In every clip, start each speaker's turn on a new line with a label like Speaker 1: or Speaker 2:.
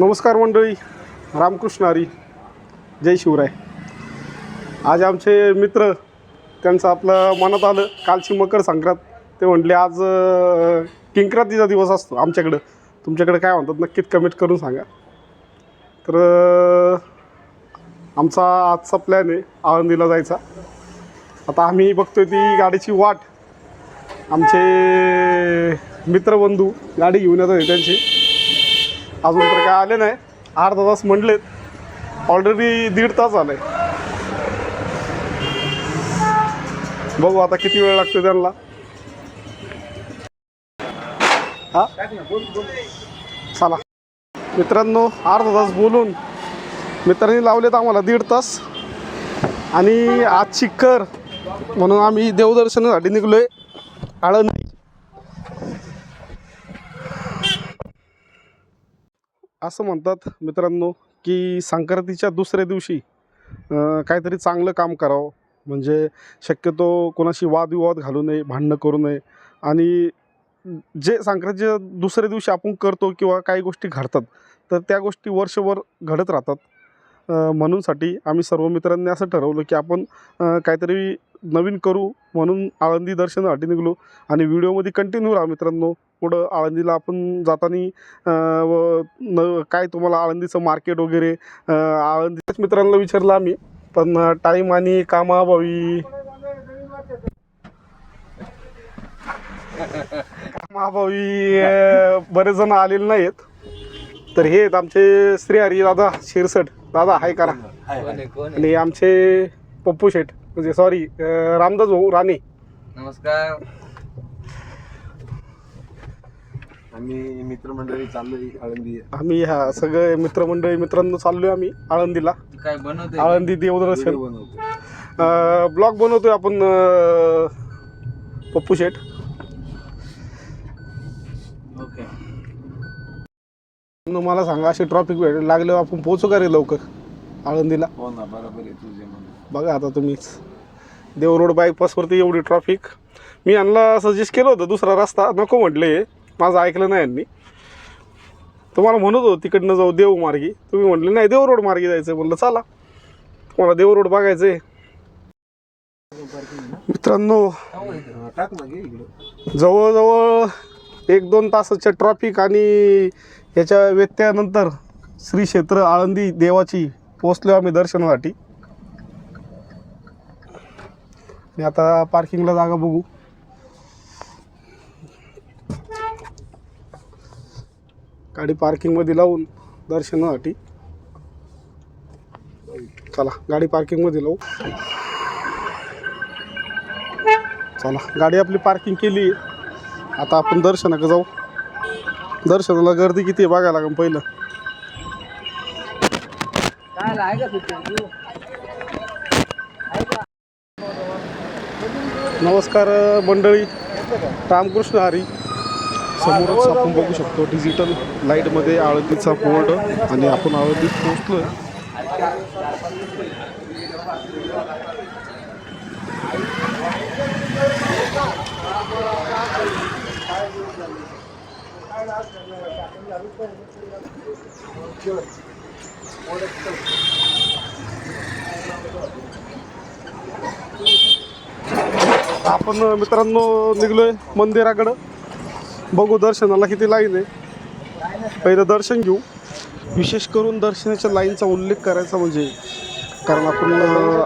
Speaker 1: नमस्कार मंडळी रामकृष्ण हरी जय शिवराय. आज आमचे मित्र त्यांचं आपलं मनात आलं कालची मकर संक्रांत. ते म्हटले आज किंक्रांतीचा दिवस असतो आमच्याकडं. तुमच्याकडे काय म्हणतात नक्कीच कमेंट करून सांगा. तर आमचा आजचा प्लॅन आहे आळंदीला जायचा. आता आम्ही बघतोय ती गाडीची वाट. आमचे मित्रबंधू गाडी घेऊन येतात त्यांची. अजून तर काय आले नाही. अर्धा तास म्हटलेत. ऑलरेडी दीड तास आलाय. बघू आता किती वेळ लागतो त्यांना. हा? चला. मित्रांनो अर्धा तास बोलून मित्रांनी लावलेत आम्हाला दीड तास. आणि आजची कर म्हणून आम्ही देवदर्शनासाठी निघलोय. आळंदी. असं म्हणतात मित्रांनो की संक्रांतीच्या दुसऱ्या दिवशी काहीतरी चांगलं काम करावं. म्हणजे शक्यतो कोणाशी वादविवाद घालू नये भांडणं करू नये. आणि जे संक्रांतीच्या दुसऱ्या दिवशी आपण करतो किंवा काही गोष्टी घडतात तर त्या गोष्टी वर्षभर घडत राहतात. म्हणूनसाठी आम्ही सर्व मित्रांनी असं ठरवलं की आपण काहीतरी नवीन करू म्हणून आळंदी दर्शनासाठी निघलो. आणि व्हिडिओमध्ये कंटिन्यू राहा मित्रांनो. पुढं आळंदीला आपण जाताना व न काय तुम्हाला आळंदीचं मार्केट वगैरे आळंदीच्याच मित्रांना विचारलं आम्ही. पण टाईम आणि कामाभावी कामाभावी बरेच जण आलेले नाहीत. तर हे आमचे श्रीहरी दादा शिरसट. दादा हाय करा. आणि आमचे पप्पू शेठ. म्हणजे सॉरी रामदास भाऊ राणे.
Speaker 2: नमस्कार.
Speaker 3: आम्ही मित्रमंडळी चाललोय आळंदी.
Speaker 1: आम्ही ह्या सगळे मित्रमंडळी मित्रांनो चाललोय आम्ही आळंदीला.
Speaker 2: काय बनवते
Speaker 1: आळंदी देवदर्शन. ब्लॉग बनवतोय आपण अं, पप्पू शेठ.
Speaker 2: ओके.
Speaker 1: न मला सांगा असे ट्रॉफिक भेट लागल्यावर आपण पोहोचू का रे लवकर आळंदीला?
Speaker 3: हो ना बरोबर आहे तुझे म्हणून
Speaker 1: बघा आता तुम्हीच देवरोड बायपासवरती एवढी ट्रॉफिक मी यांना सजेस्ट केलं होतं दुसरा रस्ता नको म्हटले. माझं ऐकलं नाही यांनी. तुम्हाला म्हणत होतो तिकडनं जाऊ देव मार्गी. तुम्ही म्हटले नाही देव रोड मार्गी जायचं म्हणलं चला. तुम्हाला देव रोड बघायचं आहे मित्रांनो जवळजवळ एक दोन तासाच्या ट्रॉफिक आणि याच्या व्यत्ययानंतर श्री क्षेत्र आळंदी देवाची पोचलो आम्ही दर्शनासाठी. आणि आता पार्किंगला जागा बघू. गाडी पार्किंगमध्ये लावून दर्शनासाठी. चला गाडी पार्किंगमध्ये लावू. चला गाडी आपली पार्किंग केली. आता आपण दर्शनाकडे जाऊ. दर्शनाला गर्दी किती आहे बघायला लागेल पहिलं
Speaker 2: काय आहे का सुट्टी
Speaker 1: नमस्कार मंडळी. रामकृष्ण हरी. समोरच आपण बघू शकतो डिजिटल लाईटमध्ये आळंदीचा बोर्ड आणि आपण आळंदीत पोहोचलोय. आपण मित्रांनो निघलोय मंदिराकडं. बघू दर्शनाला किती लाईन आहे. पहिलं दर्शन घेऊ. विशेष करून दर्शनाच्या लाईनचा उल्लेख करायचा म्हणजे कारण आपण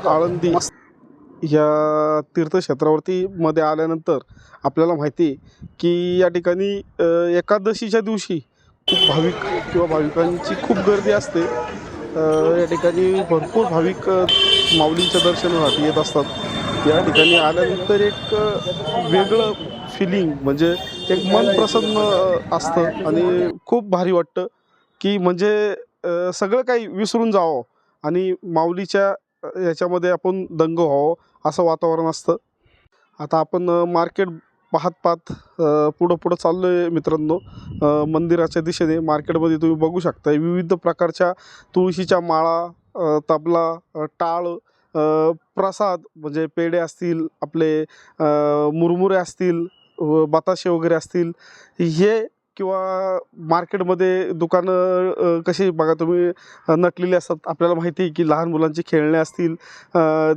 Speaker 1: आळंदी या तीर्थक्षेत्रावरती मध्ये आल्यानंतर आपल्याला माहिती आहे की या ठिकाणी एकादशीच्या दिवशी खूप भाविक किंवा भाविकांची खूप गर्दी असते. या ठिकाणी भरपूर भाविक माऊलींच्या दर्शनासाठी येत असतात. या ठिकाणी आल्यानंतर एक वेगळं फिलिंग म्हणजे एक मन प्रसन्न असतं. आणि खूप भारी वाटतं की म्हणजे सगळं काही विसरून जावं आणि माऊलीच्या याच्यामध्ये आपण दंग व्हावं असं वातावरण असतं. आता आपण मार्केट पाहत पाहत पुढं पुढं चाललो आहे मित्रांनो मंदिराच्या दिशेने मार्केटमध्ये तुम्ही बघू शकता विविध प्रकारच्या तुळशीच्या माळा तबला टाळ प्रसाद म्हणजे पेढे असतील आपले मुरमुरे असतील व बताशे वगैरे असतील हे किंवा मार्केटमध्ये दुकानं कशी बघा तुम्ही नटलेली असतात. आपल्याला माहिती आहे की लहान मुलांचे खेळणे असतील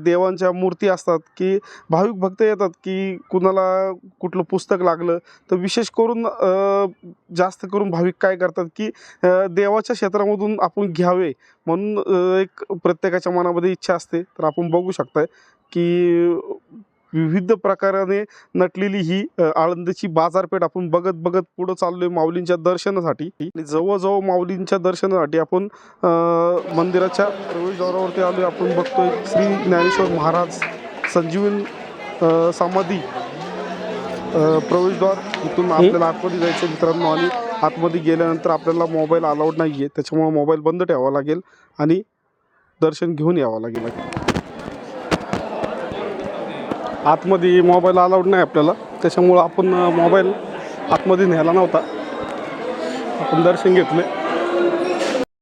Speaker 1: देवांच्या मूर्ती असतात की भाविक भक्त येतात की कुणाला कुठलं पुस्तक लागलं. तर विशेष करून जास्त करून भाविक काय करतात की देवाच्या क्षेत्रामधून आपण घ्यावे म्हणून एक प्रत्येकाच्या मनामध्ये इच्छा असते. तर आपण बघू शकताय की विविध प्रकाराने नटलेली ही आळंदीची बाजारपेठ आपण बघत बघत पुढं चाललोय माऊलींच्या दर्शनासाठी. आणि जवळजवळ माऊलींच्या दर्शनासाठी आपण मंदिराच्या प्रवेशद्वारावरती आलोय. आपण बघतोय श्री ज्ञानेश्वर महाराज संजीवन समाधी प्रवेशद्वार इथून आपल्याला आतमध्ये जायचं मित्रांनो. आणि आतमध्ये गेल्यानंतर आपल्याला मोबाईल अलाउड नाही आहे त्याच्यामुळे मोबाईल बंद ठेवावा लागेल आणि दर्शन घेऊन यावं लागेल. आतमध्ये मोबाईल अलाउड नाही आपल्याला. त्याच्यामुळं आपण मोबाईल आतमध्ये न्यायला नव्हता. आपण दर्शन घेतले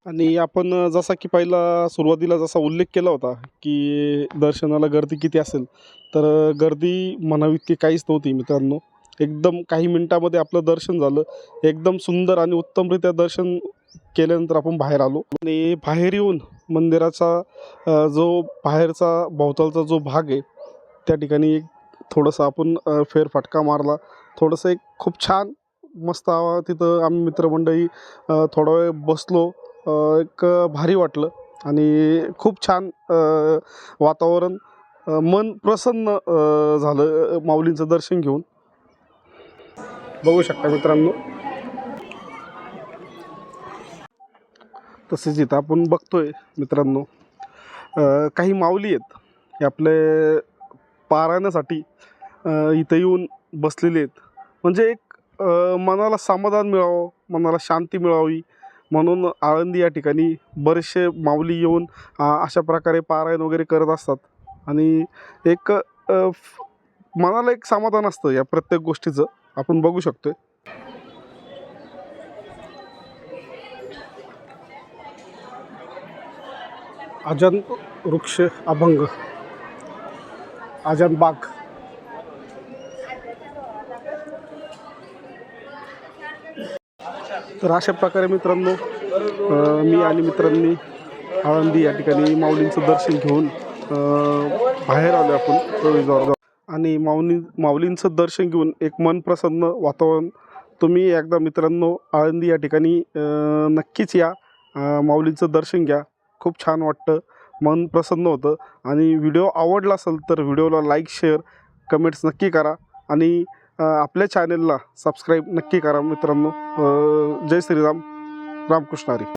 Speaker 1: आणि आपण जसा की पहिला सुरुवातीला जसा उल्लेख केला होता की दर्शनाला गर्दी किती असेल तर गर्दी म्हणावी इतकी काहीच नव्हती मित्रांनो. एकदम काही मिनटामध्ये आपलं दर्शन झालं. एकदम सुंदर आणि उत्तमरित्या दर्शन केल्यानंतर आपण बाहेर आलो. आणि बाहेर येऊन मंदिराचा जो बाहेरचा भोवतालचा जो भाग आहे त्या ठिकाणी एक थोडंसं आपण फेरफटका मारला. थोडंसं एक खूप छान मस्त आवा तिथं आम्ही मित्रमंडळी थोडा वेळ बसलो. एक भारी वाटलं आणि खूप छान वातावरण मन प्रसन्न झालं माऊलींचं दर्शन घेऊन. बघू शकता मित्रांनो. तसेच इथं आपण बघतोय मित्रांनो. काही माऊली आहेत. हे आपले पारायणासाठी इथं येऊन बसलेले आहेत. म्हणजे एक मनाला समाधान मिळावं मनाला शांती मिळावी म्हणून आळंदी या ठिकाणी बरेचसे माऊली येऊन अशा प्रकारे पारायण वगैरे करत असतात. आणि एक मनाला एक समाधान असतं या प्रत्येक गोष्टीचं आपण बघू शकतो अजंत वृक्ष अभंग. आजमबाग तर अशा प्रकारे मित्रांनो मी आणि मित्रांनी आळंदी या ठिकाणी माऊलींचं दर्शन घेऊन बाहेर आलो आपण प्रवेशद्वारावर. आणि माऊली माऊलींचं दर्शन घेऊन एक मन प्रसन्न वातावरण तुम्ही एकदा मित्रांनो आळंदी या ठिकाणी नक्कीच या. माऊलींचं दर्शन घ्या. खूप छान वाटतं. मन प्रसन्न होतं. आणि व्हिडिओ आवडला असेल तर व्हिडिओला लाईक शेअर कमेंट्स नक्की करा. आणि आपल्या चॅनलला सबस्क्राईब नक्की करा मित्रांनो. जय श्रीराम. रामकृष्ण हरी.